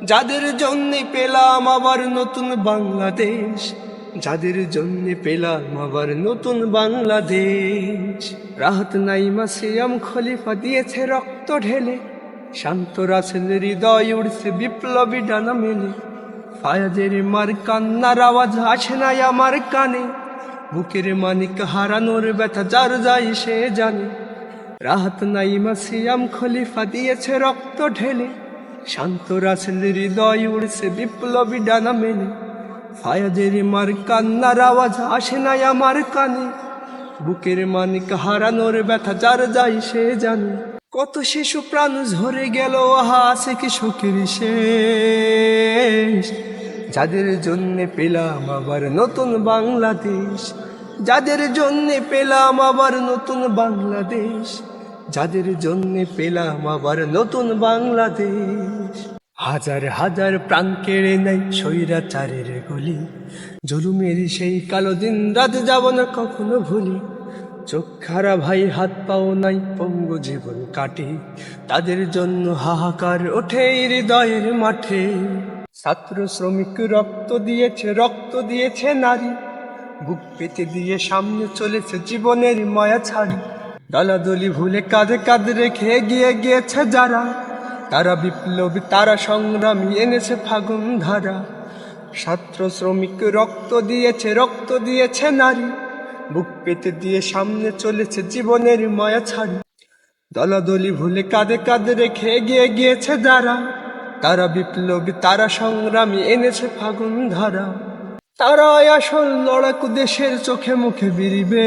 যাদের জন্য পেলাম আবার নতুন বাংলাদেশ, যাদের জন্য পেলাম আবার নতুন বাংলাদেশ। রাহত নাইমা সিয়াম খলিফা দিয়েছে রক্ত ঢেলে, শান্ত রাসেল হৃদয় উড়ছে বিপ্লবী ডানা মেলে। ফায়াজের মার কান্নার আওয়াজ আসে নাই আমার কানে, বুকের মানিক হারানোর ব্যথা যার যায় সে জানে। রাহাত নাইমা সিয়াম খলিফা দিয়েছে রক্ত ঢেলে শান্ত রাসেল হৃদয় উড়ছে বিপ্লবী ডানা মেলে ফায়াজের মার কান্নার আওয়াজ আসে নাই আমার কানে। বুকের মানিক হারানোর ব্যথা যার যাই সে জানে। কত শিশু প্রাণ ঝরে গেল, আহা, আছে কি শোকের শেষ। যাদের জন্য পেলাম আবার নতুন বাংলাদেশ, যাদের জন্য পেলাম আবার নতুন বাংলাদেশ। যাদের জন্য পেলাম আবার নতুন বাংলাদেশ। হাজার হাজার প্রাণ কেড়ে নেয় স্বৈরাচারের গলি। জুলুমের সেই কালো দিন রাত যাব না কখনো ভুলি। চোখ খারা ভাই হাত পাও নাই, পঙ্গু জীবন কাটে। তাদের জন্য হাহাকার ওঠে হৃদয়ের মাঠে। ছাত্র শ্রমিক রক্ত দিয়েছে রক্ত দিয়েছে নারী। বুক পেতে দিয়ে সামনে চলেছে জীবনের মায়া ছাড়ি। দলাদলি ভুলে কাঁধে কাঁধে রেখে এগিয়ে গিয়েছে যারা, তারা বিপ্লবী, তারা সংগ্রামী, এনেছে ফাগুন ধারা। ছাত্র শ্রমিক রক্ত দিয়েছে রক্ত দিয়েছে নারী। বুক পেতে দিয়ে সামনে চলেছে জীবনের মায়া ছাড়ি। দলাদলি ভুলে কাঁধে কাঁধে রেখে এগিয়ে গিয়েছে যারা, তারা বিপ্লবী, তারা সংগ্রামী, এনেছে ফাগুন ধারা। তারা আসল লড়াকু দেশের চোখে মুখে বিরিবে।